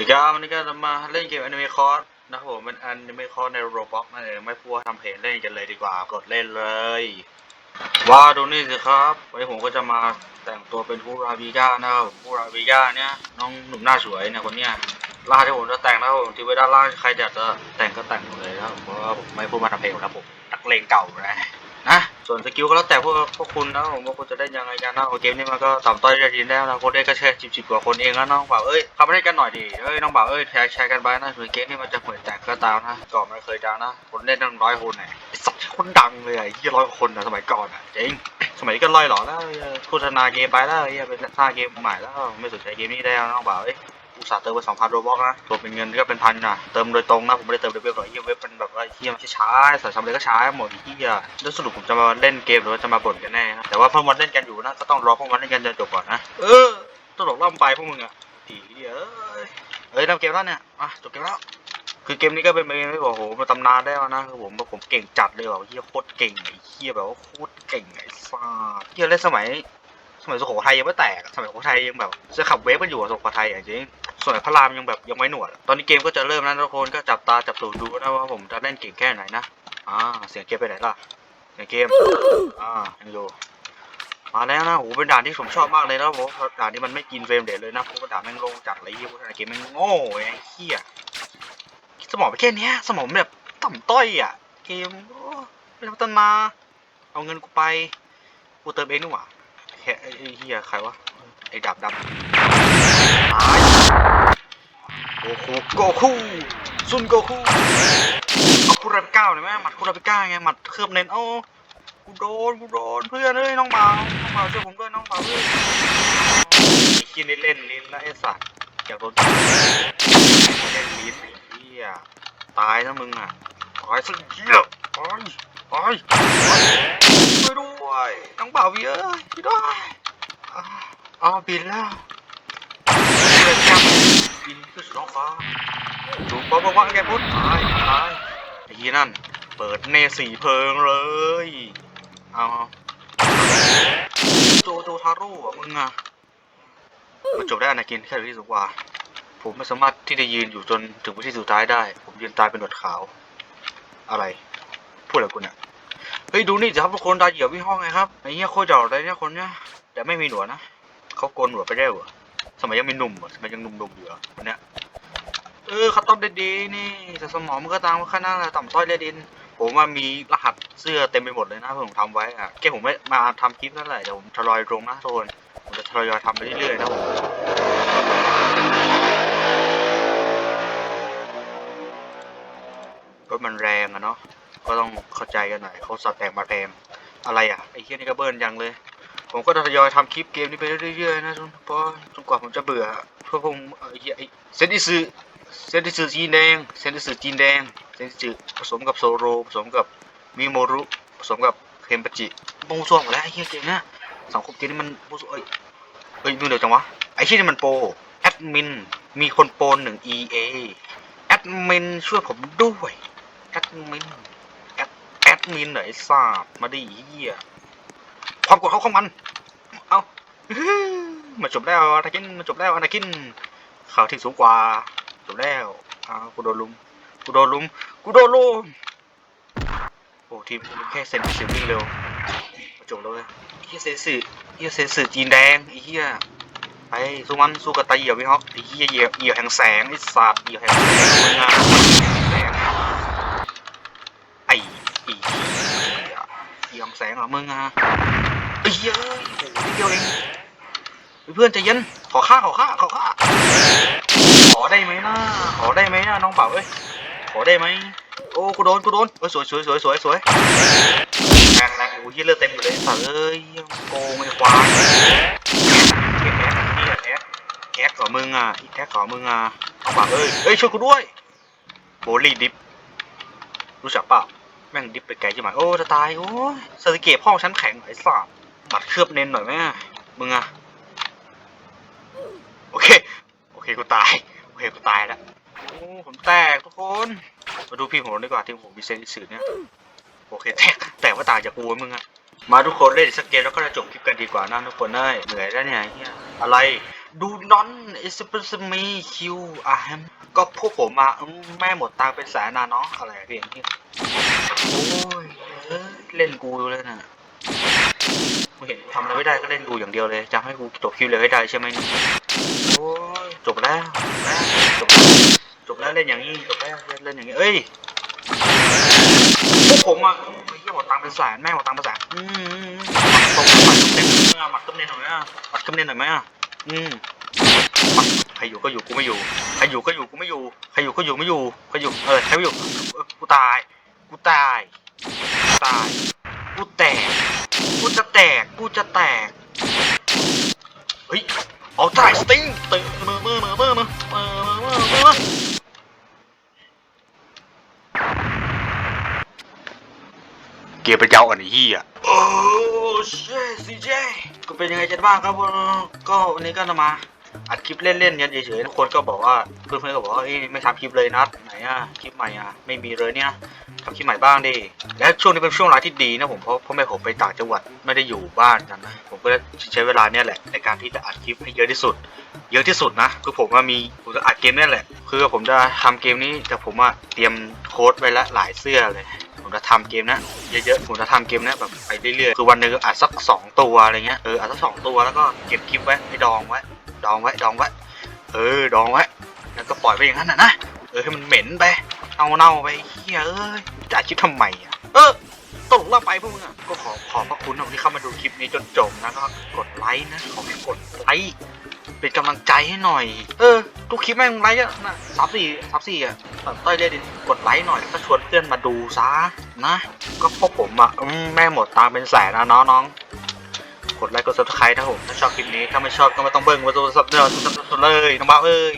สวัสดีครับวันนี้ก็จะมาเล่นเกม Anime Cross นะครับผมเป็น Anime Cross ใน Roblox นั่นเองไม่พูดว่าทำเพจเล่นกันเลยดีกว่ากดเล่นเลยว้าดูนี่สิครับวันนี้ผมก็จะมาแต่งตัวเป็นผู้ราบิก้านะครับผมผู้ราบิก้าเนี่ยน้องหนุ่มหน้าสวยนี่ยคนเนี้ยล่าที่ผมจะแต่งนะครับผมที่ไว้ด้านล่างใครอยากจะแต่งก็แต่งเลยนะครับเพราะว่าผมไม่พูดมาทำเพลนะครับผมนักเลงเก่านะ ส่วนสกิลก็แล้วแต่พวกพวกคุณนะผมว่าคุณจะได้ยังไงกันนะโอเกมนี้มันก็ต่ำต้อยได้ทีแล้วนะคนได้ก็แค่สิบสิบกว่าคนเองแล้วน้องบ่าวเอ้ยเข้ามาเล่นกันหน่อยดิเอ้ยน้องบ่าวเอ้ยแชร์แชร์กันไปนะส่วนเกมนี้มันจะเหมือนแตกก็ตามนะก่อนมันเคยดังนะคนเล่นตั้งร้อยคนไหนสัตว์คนดังเลยไอ้ยี่ร้อยคนนะสมัยก่อนอะจริงสมัยนี้ก็ล่อยหล่อแล้วโฆษณาเกมไปแล้วไอ้เหี้ยเป็นสร้างเกมใหม่แล้วไม่สนใจเกมนี้ได้แล้วน้องบ่าวเอ้ย อุตส่าห์เติมไปสองพันโรบอกนะรวเป็นเงินก็เป็นพันนะเติมโดยตรงนะผมไม่ได้เติมโดยเว็บหรอกเหี้ยเว็บมันแบบว่าเหี้ยมันช้าๆใส่ทำอะไรก็ช้าหมดเหี้ยแล้วสรุปผมจะมาเล่นเกมหรือว่าจะมาบ่นกันแน่แต่ว่าพวกมันเล่นกันอยู่นะก็ต้องรอพวกมันเล่นกันจนจบก่อนนะเออตลกล่ำไปพวกมึงอะอีเหี้ยเอ้ยเอ้ยทำเกมแล้วเนี่ยอะจบเกมแล้วคือเกมนี้ก็เป็นเกมที่บอกโหมาตำนานได้แล้วนะคือผมผมเก่งจัดเลยแบบเฮียโคตรเก่งไอ้เฮียแบบว่าโคตรเก่งไอ้ซ่าเฮียเล่นสมัยสมัยสุโขทัยยังไม่แตก สมัยสุโขทัยยังแบบจะขับเวฟกันอยู่สุโขทัยอะจริง ส่วนพระรามยังแบบยังไม่หนวด ตอนนี้เกมก็จะเริ่มแล้วนะทุกคนก็จับตาจับตูดดูนะว่าผมจะเล่นเก่งแค่ไหนนะอ่าเสียงเกมไปไหนล่ะเสียงเกมอ่ายังอยู่มาแล้วนะโหเป็นด่านที่ผมชอบมากเลยนะผมด่านนี้มันไม่กินเฟรมเดทเลยนะเพราะว่าด่านแม่งโลงจัดเลยเฮียพวกเกมแม่งโง่ไอ้เฮียสมองไปแค่นี้สมองแบบต่ำต้อยอะเกมไม่พัฒนาเอาเงินกูไป กูเติมเองนี่หว่าแค่ไอ้ไอ้เฮียใครวะ ไอ้ดาบดำตายโอ้โหโกคูซุนโกคูเอาคูราปิก้าเลยไหมหมัดคูราปิก้าไงหมัดเคลือบเน้นโอ้กูโดนกูโดนเพื่อนเอ้ยน้องเบาน้องเบาช่วยผมด้วยน้องเบาเอ้ยไอ้กินเล่นลิ้นนะไอ้สัตว์อยากโดนเล่นลิ้นไอ้เหี้ยตายนะมึงอะตายสักเหี้ยตายตายช่วยด้วยน้องบ่าเยอะช่วยด้วย อ๋อบินแล้วเรือจับบินขึ้นสู่ท้องฟ้าถูกบ้าบ้าแกพุทธตายตายไอ้ที่นั่น เปิดเนสีเพลิงเลย เอาโจโจทาโร่อะมึงอะมันจบได้อนากินแค่ที่สุดกว่า ผมไม่สามารถที่จะยืนอยู่จนถึงวิธีสุดท้ายได้ ผมยืนตายเป็นหนวดขาว อะไร พูดอะไรกูเนี่ยเฮ้ยดูนี่สิครับทุกคนตาเหยียบวิ่ห้องไงครับไอ้เหี้ยโคตรเจ๋อเลยเนี่ยคนเนี่ยแต่ไม่มีหนวดนะ เขาโกนหนวไปได้เหรอสมัยยังมีหนุ่มเหรอสมัยยังหนุ่มๆอยู่เหรอคนเนี้ยเออเขาต้มได้ดีนี่แต่สมองมันก็ตามข้างหน้าแหละต่ำต้อยเลยดิน ผมว่ามีรหัสเสื้อเต็มไปหมดเลยนะผมทำไว้อะแค่ผมไม่มาทำคลิปนั่นแหละเดี๋ยวผมทยอยลงนะทุกคนผมจะทยอยทำไปเรื่อยๆนะผมรถมันแรงอะเนาะก็ต้องเข้าใจกันหน่อยเขาสัตว์แต่งมาแพงอะไรอะไอ้เฮี้ยนี่ก็เบิ้ลยังเลย ผมก็ทยอยทำคลิปเกมนี้ไปเรื่อยๆนะจนเพราะจนกว่าผมจะเบื่อเพื่อผมไอ้เหี้ยไอ้เซนติสึเซนติสึจีนแดงเซนติสึจีนแดงเซนติสึผสมกับโซโรผสมกับมิโมรุผสมกับเคมปจิมูส่วงหมดแล้วไอ้เหี้ยเกมนี้สังคมเกมนี้มันมูส่วงเอ้ยเอ้ยนู่นเดี๋ยวจังวะไอ้เหี้ยนี่มันโปรแอดมินมีคนโปรหนึ่ง EA แอดมินช่วยผมด้วยแอดมินแอดแอดมินไหนทราบมาดิเฮีย ความกดเขาของมัน เอามาจบแล้วอนาคินมาจบแล้วอนาคินข่าวที่สูงกว่าจบแล้วอ้าวกูโดนลุมกูโดนลุมกูโดนลุมโอ้ทีมแค่เซนสิวิ่งเร็วมาจบแล้วเว้ยเฮียเซนสิเฮียเซนสิจีนแดงไอ้เฮียไปสู้มันสู้กับตาเหยียบวิฮอกไอ้เฮียเหยียบเหยียบแห่งแสงไอ้สัตว์เหยียบแห่งแสงมึงอะแสงไอ้ไอ้เหี้ยเยี่ยมแสงเหรอมึงอะ เหี้ยเอ้ยโอ้โหนิดเดียวเองเพื่อนใจเย็นขอค่าขอค่าขอค่าขอได้ไหมนะขอได้ไหมนะน้องเป่าเอ้ยขอได้ไหมโอ้กูโดนกูโดนเอ้ยสวยสวยสวยสวยสวยแรงแรงโอ้ยเหี้ยเลือดเต็มอยู่เลยสัตว์เอ้ยโกงไอ้ควายแอ๊กแอ๊กแกแอ๊กขอมึงอะแอ๊กขอมึงอะน้องเป่าเอ้ยเอ้ยช่วยกูด้วยโบลี่ดิฟรู้จักเปล่าแม่งดิบไปไกลจังไหมโอ้จะตายโอ้สติเกตพ่อฉันแข็งไอ้สัส บัดเคลือบเน้นหน่อยไหมมึงอะโอเค โอเคกูตาย โอเคกูตายแล้วโอ้ผมแตกทุกคน มาดูพี่ผมดีกว่าที่ผมมีเซนส์สื่อเนี่ย โอเคแตกแต่ว่าตางจากกูมึงอะมาทุกคนเล่นสักเกมแล้วก็จะจบคลิปกันดีกว่านะทุกคนเอ้ยเหนื่อยแล้วเนี่ยเฮียอะไรดูนอนอิสเปซมีคิวอาแฮมก็พวกผมอะอืมแม่หมดตังเป็นแสนนะเนาะอะไรอะพี่อย่างนี้โอ้ยเอ้ยเล่นกูเลยนะ ไม่เห็นทำอะไรไม่ได้ก็เล่นกูอย่างเดียวเลยจะให้กูจบคิวเลยให้ได้ใช่ไหมเนี่ยโอ้ยจบแล้วจบแล้วจบแล้วจบแล้วเล่นอย่างนี้จบแล้วเล่นเล่นอย่างนี้เอ้ยพวกผมอะไอ้เหี้ยหมดตังค์เป็นแสนแม่หมดตังค์เป็นแสนอืมตรงหมัดต้มเน้นหมัดต้มเน้นหน่อยนะหมัดต้มเน้นหน่อยไหมอะอืมใครอยู่ก็อยู่กูไม่อยู่ใครอยู่ก็อยู่กูไม่อยู่ใครอยู่ก็อยู่ไม่อยู่ใครอยู่เออใครไม่อยู่เออกูตายกูตายกูตายกูแตกกู จะแตก กูจะแตก เฮ้ย เอาตายสติงตึมือมือมือมือมือมือมือมือเกียร์ไปเจ้าอันนี้อะโอ้เชซีเจก็เป็นยังไงกันบ้างครับผมก็วันนี้ก็มา อัดคลิปเล่นๆกันเฉยๆทุกคนก็บอกว่าเพื่อนๆก็บอกว่าไม่ทำคลิปเลยนัดไหนอะคลิปใหม่อะไม่มีเลยเนี่ยทำคลิปใหม่บ้างดิและช่วงนี้เป็นช่วงเวลาที่ดีนะผมเพราะพ่อแม่ผมไปต่างจังหวัดไม่ได้อยู่บ้านกันนะผมก็ใช้เวลาเนี่ยแหละในการที่จะอัดคลิปให้เยอะที่สุด เยอะที่สุดนะคือผมว่ามีผมจะอัดเกมนี่แหละ คือผมจะทำเกมนี้แต่ผมอะเตรียมโค้ดไว้ละหลายเสื้อเลยผมจะทำเกมนะเยอะๆ ผมจะทำเกมนะแบบไปเรื่อยๆ คือวันหนึงอัดสักสองตัวอะไรเงี้ย เอออัดสักสองตัวแล้วก็เก็บคลิปไว้ให้ดองไว้ ดองไว้ดองไว้ เออดองไว้ แล้วก็ปล่อยไปอย่างนั้นนะนะเออให้มันเหม็นไปเอาเน่าไปเฮียเอ้ยจะคิดทำไมอะเออตกละไปพวกมึงอะก็ขอขอบพระคุณนะที่เข้ามาดูคลิปนี้จนจบนะก็กดไลค์นะขอให้กดไลค์เป็นกำลังใจให้หน่อย เออ ทุกคลิปแม่งไลค์อะนะซับสี่ซับสี่อะต้อยเล่นกดไลค์หน่อยแล้วก็ชวนเพื่อนมาดูซะนะ ก็พวกผมอะอืมแม่หมดตังเป็นแสนนะน้องน้อง กดไลค์กด subscribe นะผมถ้าชอบคลิปนี้ถ้าไม่ชอบก็ไม่ต้องเบิ้งมาดูซับเนอร์เลยน้องบ้าเอ้ย